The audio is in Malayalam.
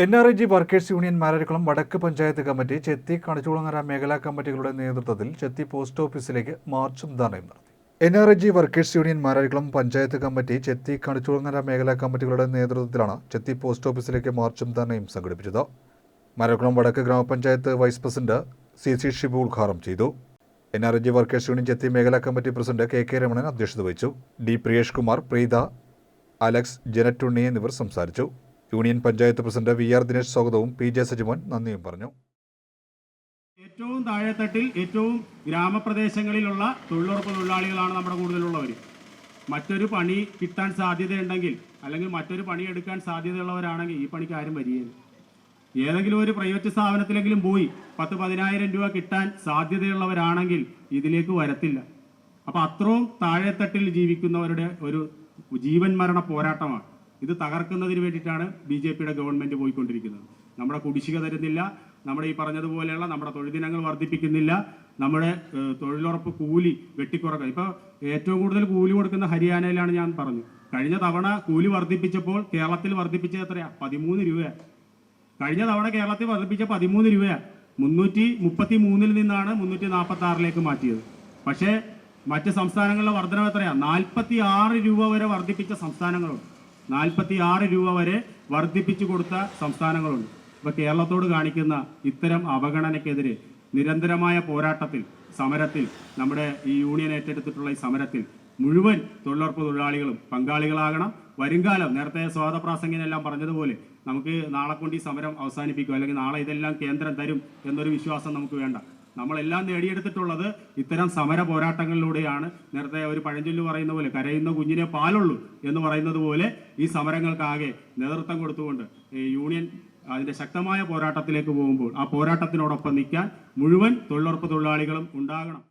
N R I G workers union Mararikulam വടക്ക് പഞ്ചായത്ത് കമ്മിറ്റി ചെത്തി കണിച്ചുകുളങ്ങര മേഖലാ കമ്മിറ്റികളുടെ നേതൃത്വത്തിൽ ചെത്തി പോസ്റ്റ് ഓഫീസിലേക്ക് മാർച്ചും ധർണയും നടത്തി. N R I G workers union Mararikulam panchayat committee Chethi Kanichukulangara മേഖലാ കമ്മിറ്റികളുടെ നേതൃത്വത്തിലാണ് ചെത്തി പോസ്റ്റ് ഓഫീസിലേക്ക് മാർച്ചും ധർണയും സംഘടിപ്പിച്ചത്. മാരാരിക്കുളം വടക്ക് ഗ്രാമപഞ്ചായത്ത് vice president C C Shibu ഉദ്ഘാടനം ചെയ്തു. N R G workers union Chethi മേഖലാ committee president K K Ramanan അധ്യക്ഷത വഹിച്ചു. ഡി പ്രിയേഷ് കുമാർ പ്രീത അലക്സ് ജനറ്റുണ്ണി എന്നിവർ സംസാരിച്ചു. Union panchayat president V R Dinesh സ്വാഗതവും പി ജെ സജിമോൻ നന്ദിയും പറഞ്ഞു. ഏറ്റവും താഴെത്തട്ടിൽ ഏറ്റവും ഗ്രാമപ്രദേശങ്ങളിലുള്ള തൊഴിലുറപ്പ് തൊഴിലാളികളാണ് നമ്മുടെ കൂടുതലുള്ളവർ. മറ്റൊരു പണി കിട്ടാൻ സാധ്യതയുണ്ടെങ്കിൽ അല്ലെങ്കിൽ മറ്റൊരു പണി എടുക്കാൻ സാധ്യതയുള്ളവരാണെങ്കിൽ ഈ പണിക്ക് ആരും വരികയില്ല. ഏതെങ്കിലും ഒരു പ്രൈവറ്റ് സ്ഥാപനത്തിലെങ്കിലും പോയി പത്ത് പതിനായിരം രൂപ കിട്ടാൻ സാധ്യതയുള്ളവരാണെങ്കിൽ ഇതിലേക്ക് വരത്തില്ല. അപ്പോൾ അത്രയും താഴെത്തട്ടിൽ ജീവിക്കുന്നവരുടെ ഒരു ജീവൻ മരണ പോരാട്ടമാണ്. ഇത് തകർക്കുന്നതിന് വേണ്ടിയിട്ടാണ് ബി ജെ പിയുടെ ഗവൺമെന്റ് പോയിക്കൊണ്ടിരിക്കുന്നത്. നമ്മുടെ കുടിശ്ശിക തരുന്നില്ല നമ്മുടെ ഈ പറഞ്ഞതുപോലെയുള്ള നമ്മുടെ തൊഴിൽദിനങ്ങൾ വർദ്ധിപ്പിക്കുന്നില്ല നമ്മുടെ തൊഴിലുറപ്പ് കൂലി വെട്ടിക്കുറക്കുക ഇപ്പൊ ഏറ്റവും കൂടുതൽ കൂലി കൊടുക്കുന്ന ഹരിയാനയിലാണ് ഞാൻ പറഞ്ഞു. കഴിഞ്ഞ തവണ കൂലി വർദ്ധിപ്പിച്ചപ്പോൾ കേരളത്തിൽ വർദ്ധിപ്പിച്ചത് എത്രയാ? പതിമൂന്ന് രൂപയാണ് കഴിഞ്ഞ തവണ കേരളത്തിൽ വർദ്ധിപ്പിച്ച പതിമൂന്ന് രൂപയാണ് മുന്നൂറ്റി മുപ്പത്തി മൂന്നിൽ നിന്നാണ് മുന്നൂറ്റി നാൽപ്പത്തി ആറിലേക്ക് മാറ്റിയത്. പക്ഷേ മറ്റ് സംസ്ഥാനങ്ങളിലെ വർധനം എത്രയാണ് നാൽപ്പത്തി ആറ് രൂപ വരെ വർദ്ധിപ്പിച്ച സംസ്ഥാനങ്ങളുണ്ട്. നാൽപ്പത്തി ആറ് രൂപ വരെ വർദ്ധിപ്പിച്ചു കൊടുത്ത സംസ്ഥാനങ്ങളുണ്ട്. ഇപ്പൊ കേരളത്തോട് കാണിക്കുന്ന ഇത്തരം അവഗണനയ്ക്കെതിരെ നിരന്തരമായ പോരാട്ടത്തിൽ സമരത്തിൽ നമ്മുടെ ഈ യൂണിയൻ ഏറ്റെടുത്തിട്ടുള്ള ഈ സമരത്തിൽ മുഴുവൻ തൊഴിലുറപ്പ് തൊഴിലാളികളും പങ്കാളികളാകണം. വരുംകാലം നേരത്തെ സ്വാതപ്രാസംഗിനെല്ലാം പറഞ്ഞതുപോലെ നമുക്ക് നാളെ കൊണ്ട് ഈ സമരം അവസാനിപ്പിക്കും. അല്ലെങ്കിൽ നാളെ ഇതെല്ലാം കേന്ദ്രം തരും എന്നൊരു വിശ്വാസം നമുക്ക് വേണ്ട. നമ്മളെല്ലാം നേടിയെടുത്തിട്ടുള്ളത് ഇത്തരം സമര പോരാട്ടങ്ങളിലൂടെയാണ്. നേരത്തെ ഒരു പഴഞ്ചൊല്ല് പറയുന്ന പോലെ കരയുന്ന കുഞ്ഞിനെ പാലുള്ളൂ എന്ന് പറയുന്നത് പോലെ ഈ സമരങ്ങൾക്കാകെ നേതൃത്വം കൊടുത്തുകൊണ്ട് യൂണിയൻ അതിന്റെ ശക്തമായ പോരാട്ടത്തിലേക്ക് പോകുമ്പോൾ ആ പോരാട്ടത്തിനോടൊപ്പം നിൽക്കാൻ മുഴുവൻ തൊഴിലുറപ്പ് തൊഴിലാളികളും ഉണ്ടാകണം.